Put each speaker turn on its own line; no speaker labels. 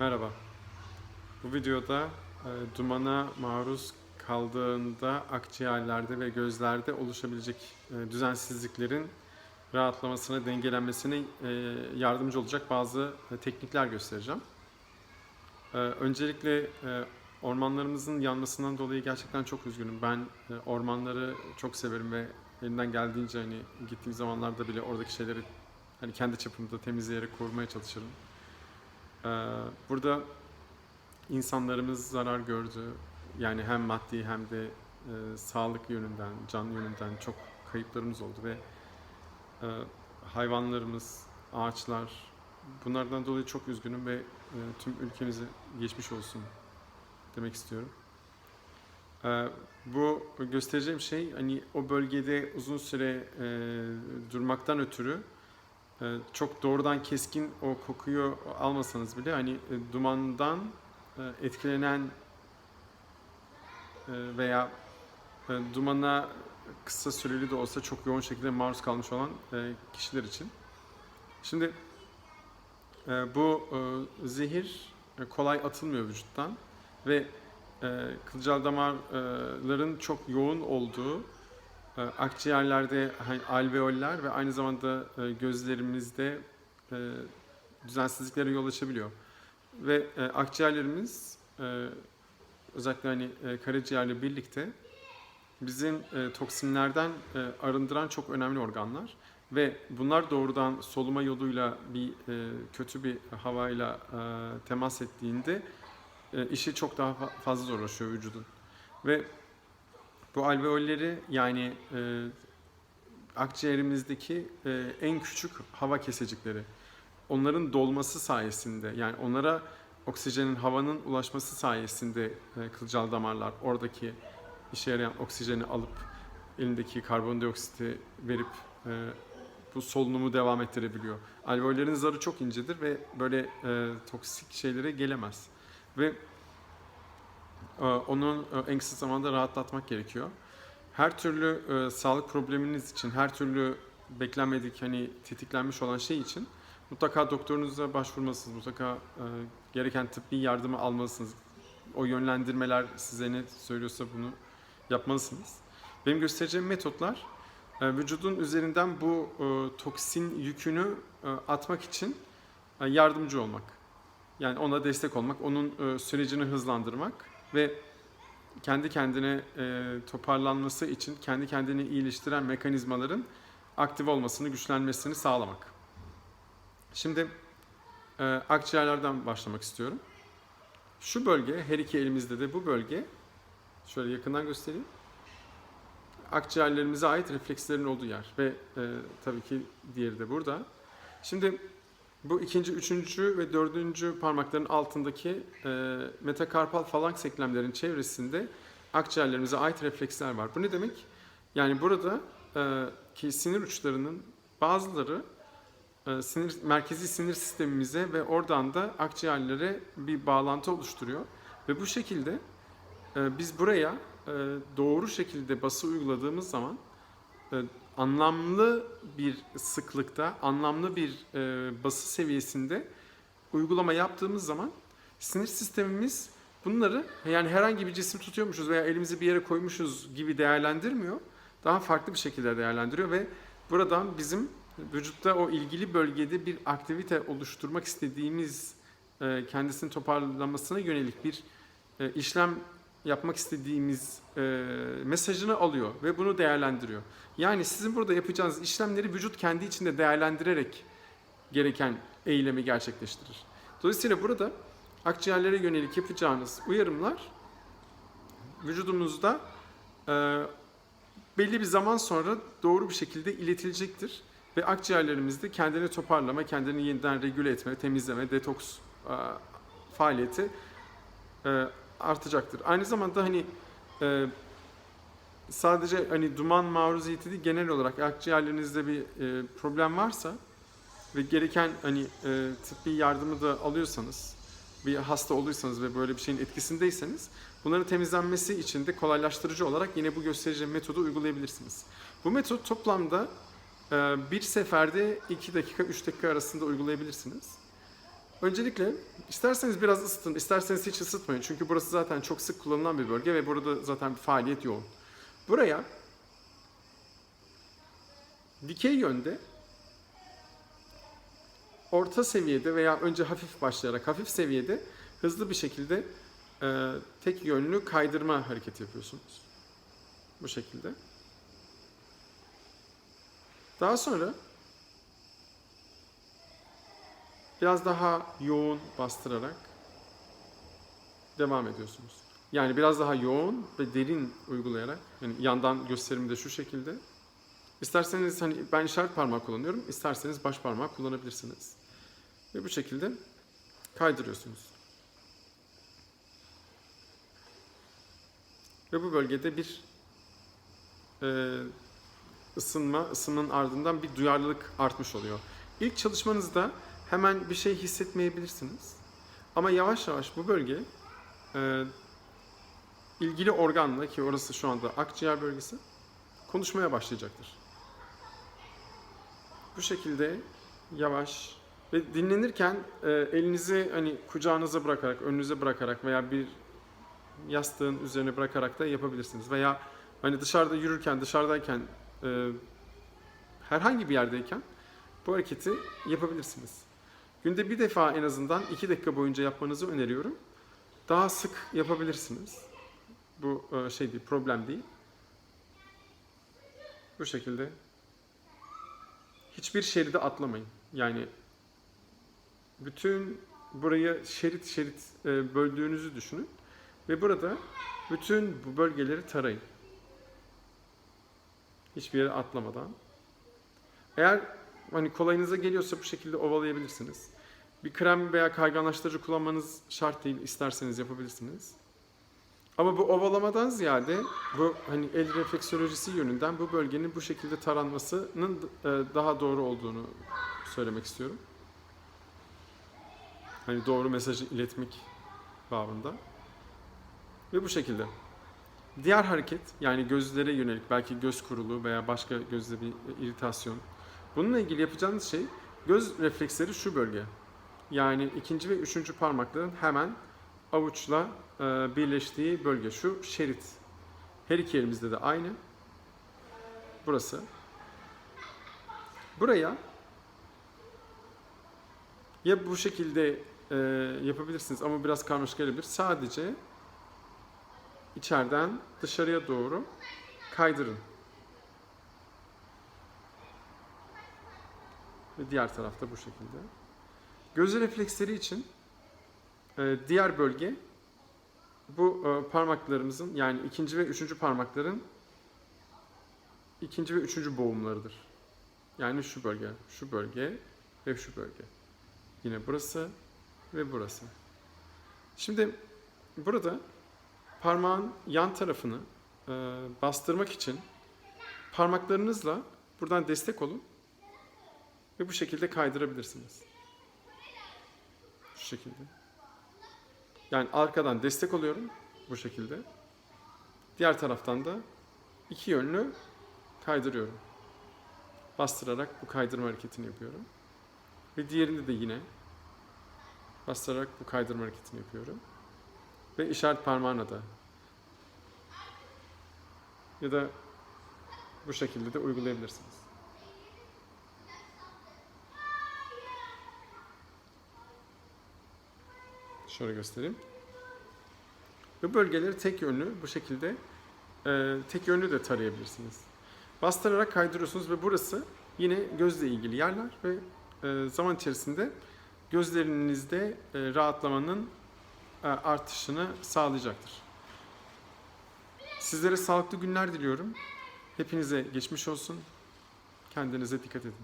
Merhaba. Bu videoda e, dumana maruz kaldığında akciğerlerde ve gözlerde oluşabilecek e, düzensizliklerin rahatlamasına, dengelenmesine e, yardımcı olacak bazı e, teknikler göstereceğim. E, öncelikle e, ormanlarımızın yanmasından dolayı gerçekten çok üzgünüm. Ben e, ormanları çok severim ve elimden geldiğince hani gittiğim zamanlarda bile oradaki şeyleri hani kendi çapımda temizleyerek korumaya çalışırım. Ee, Burada insanlarımız zarar gördü. Yani hem maddi hem de e, sağlık yönünden, can yönünden çok kayıplarımız oldu ve e, hayvanlarımız, ağaçlar bunlardan dolayı çok üzgünüm ve e, tüm ülkemize geçmiş olsun demek istiyorum. E, bu göstereceğim şey hani o bölgede uzun süre e, durmaktan ötürü çok doğrudan keskin o kokuyu almasanız bile hani e, dumandan e, etkilenen e, veya dumana kısa süreli de olsa çok yoğun şekilde maruz kalmış olan kişiler için. Şimdi bu zehir kolay atılmıyor vücuttan ve kılcal damarların çok yoğun olduğu akciğerlerde hani alveoller ve aynı zamanda e, gözlerimizde e, düzensizliklere yol açabiliyor. Ve e, akciğerlerimiz özellikle hani karaciğerle birlikte bizim toksinlerden arındıran çok önemli organlar ve bunlar doğrudan soluma yoluyla bir kötü bir havayla temas ettiğinde işi çok daha fa- fazla zorlaşıyor vücudun. Ve bu alveolleri yani e, akciğerimizdeki e, en küçük hava kesecikleri. Onların dolması sayesinde yani onlara oksijenin havanın ulaşması sayesinde e, kılcal damarlar oradaki işe yarayan oksijeni alıp elindeki karbondioksiti verip e, bu solunumu devam ettirebiliyor. Alveollerin zarı çok incedir ve böyle e, toksik şeylere gelemez. Ve onu e, en kısa zamanda rahatlatmak gerekiyor. Her türlü e, sağlık probleminiz için, her türlü beklenmedik hani tetiklenmiş olan şey için mutlaka doktorunuza başvurmalısınız. Mutlaka e, gereken tıbbi yardımı almalısınız. O yönlendirmeler size ne söylüyorsa bunu yapmalısınız. Benim göstereceğim metotlar vücudun üzerinden bu toksin yükünü atmak için yardımcı olmak. Yani ona destek olmak, onun sürecini hızlandırmak ve kendi kendine e, toparlanması için kendi kendini iyileştiren mekanizmaların aktif olmasını, güçlenmesini sağlamak. Şimdi e, akciğerlerden başlamak istiyorum. Şu bölge, her iki elimizde de bu bölge, şöyle yakından göstereyim. Akciğerlerimize ait reflekslerin olduğu yer ve e, tabii ki diğeri de burada. Şimdi bu ikinci, üçüncü ve dördüncü parmakların altındaki e, metakarpal falanks eklemlerin çevresinde akciğerlerimize ait refleksler var. Bu ne demek? Yani burada e, ki sinir uçlarının bazıları e, sinir merkezi sinir sistemimize ve oradan da akciğerlere bir bağlantı oluşturuyor. Ve bu şekilde e, biz buraya e, doğru şekilde bası uyguladığımız zaman e, anlamlı bir sıklıkta, anlamlı bir e, bası seviyesinde uygulama yaptığımız zaman sinir sistemimiz bunları yani herhangi bir cisim tutuyormuşuz veya elimizi bir yere koymuşuz gibi değerlendirmiyor. Daha farklı bir şekilde değerlendiriyor ve buradan bizim vücutta o ilgili bölgede bir aktivite oluşturmak istediğimiz e, kendisini toparlamasına yönelik bir e, işlem yapmak istediğimiz e, mesajını alıyor ve bunu değerlendiriyor. Yani sizin burada yapacağınız işlemleri vücut kendi içinde değerlendirerek gereken eylemi gerçekleştirir. Dolayısıyla burada akciğerlere yönelik yapacağınız uyarımlar vücudumuzda e, belli bir zaman sonra doğru bir şekilde iletilecektir. Ve akciğerlerimizde kendini toparlama, kendini yeniden regüle etme, temizleme, detoks e, faaliyeti e, artacaktır. Aynı zamanda hani e, sadece hani duman maruziyeti değil genel olarak akciğerlerinizde bir e, problem varsa ve gereken hani e, tıbbi yardımı da alıyorsanız bir hasta olursanız ve böyle bir şeyin etkisindeyseniz bunların temizlenmesi için de kolaylaştırıcı olarak yine bu göstereceğim metodu uygulayabilirsiniz. Bu metot toplamda e, bir seferde 2 dakika 3 dakika arasında uygulayabilirsiniz. Öncelikle isterseniz biraz ısıtın, isterseniz hiç ısıtmayın. Çünkü burası zaten çok sık kullanılan bir bölge ve burada zaten bir faaliyet yoğun. Buraya dikey yönde orta seviyede veya önce hafif başlayarak hafif seviyede hızlı bir şekilde e, tek yönlü kaydırma hareketi yapıyorsunuz. Bu şekilde. Daha sonra biraz daha yoğun bastırarak devam ediyorsunuz. Yani biraz daha yoğun ve derin uygulayarak yani yandan gösterimi de şu şekilde. İsterseniz hani ben işaret parmağı kullanıyorum. isterseniz baş parmağı kullanabilirsiniz. Ve bu şekilde kaydırıyorsunuz. Ve bu bölgede bir e, ısınma, ısınmanın ardından bir duyarlılık artmış oluyor. İlk çalışmanızda hemen bir şey hissetmeyebilirsiniz. Ama yavaş yavaş bu bölge e, ilgili organla ki orası şu anda akciğer bölgesi konuşmaya başlayacaktır. Bu şekilde yavaş ve dinlenirken e, elinizi hani kucağınıza bırakarak, önünüze bırakarak veya bir yastığın üzerine bırakarak da yapabilirsiniz. Veya hani dışarıda yürürken, dışarıdayken e, herhangi bir yerdeyken bu hareketi yapabilirsiniz. Günde bir defa en azından iki dakika boyunca yapmanızı öneriyorum. Daha sık yapabilirsiniz. Bu e, şey değil, problem değil. Bu şekilde hiçbir şeridi atlamayın. Yani bütün burayı şerit şerit e, böldüğünüzü düşünün ve burada bütün bu bölgeleri tarayın. Hiçbir yere atlamadan. Eğer hani kolayınıza geliyorsa bu şekilde ovalayabilirsiniz. Bir krem veya kayganlaştırıcı kullanmanız şart değil. isterseniz yapabilirsiniz. Ama bu ovalamadan ziyade bu hani el refleksolojisi yönünden bu bölgenin bu şekilde taranmasının e, daha doğru olduğunu söylemek istiyorum. Hani doğru mesajı iletmek babında. Ve bu şekilde. Diğer hareket yani gözlere yönelik belki göz kuruluğu veya başka gözde bir iritasyon. Bununla ilgili yapacağınız şey göz refleksleri şu bölge. Yani ikinci ve üçüncü parmakların hemen avuçla e, birleştiği bölge şu şerit. Her iki elimizde de aynı. Burası. Buraya ya bu şekilde e, yapabilirsiniz ama biraz karmaşık gelebilir. Sadece içeriden dışarıya doğru kaydırın. Ve diğer tarafta bu şekilde. Göz refleksleri için e, diğer bölge bu e, parmaklarımızın yani ikinci ve üçüncü parmakların ikinci ve üçüncü boğumlarıdır. Yani şu bölge, şu bölge ve şu bölge. Yine burası ve burası. Şimdi burada parmağın yan tarafını e, bastırmak için parmaklarınızla buradan destek olun ve bu şekilde kaydırabilirsiniz. Şu şekilde. Yani arkadan destek oluyorum bu şekilde. Diğer taraftan da iki yönlü kaydırıyorum. Bastırarak bu kaydırma hareketini yapıyorum. Ve diğerinde de yine bastırarak bu kaydırma hareketini yapıyorum. Ve işaret parmağına da ya da bu şekilde de uygulayabilirsiniz. Şöyle göstereyim. Bu bölgeleri tek yönlü bu şekilde e, tek yönlü de tarayabilirsiniz. Bastırarak kaydırıyorsunuz ve burası yine gözle ilgili yerler ve e, zaman içerisinde gözlerinizde e, rahatlamanın e, artışını sağlayacaktır. Sizlere sağlıklı günler diliyorum. Hepinize geçmiş olsun. Kendinize dikkat edin.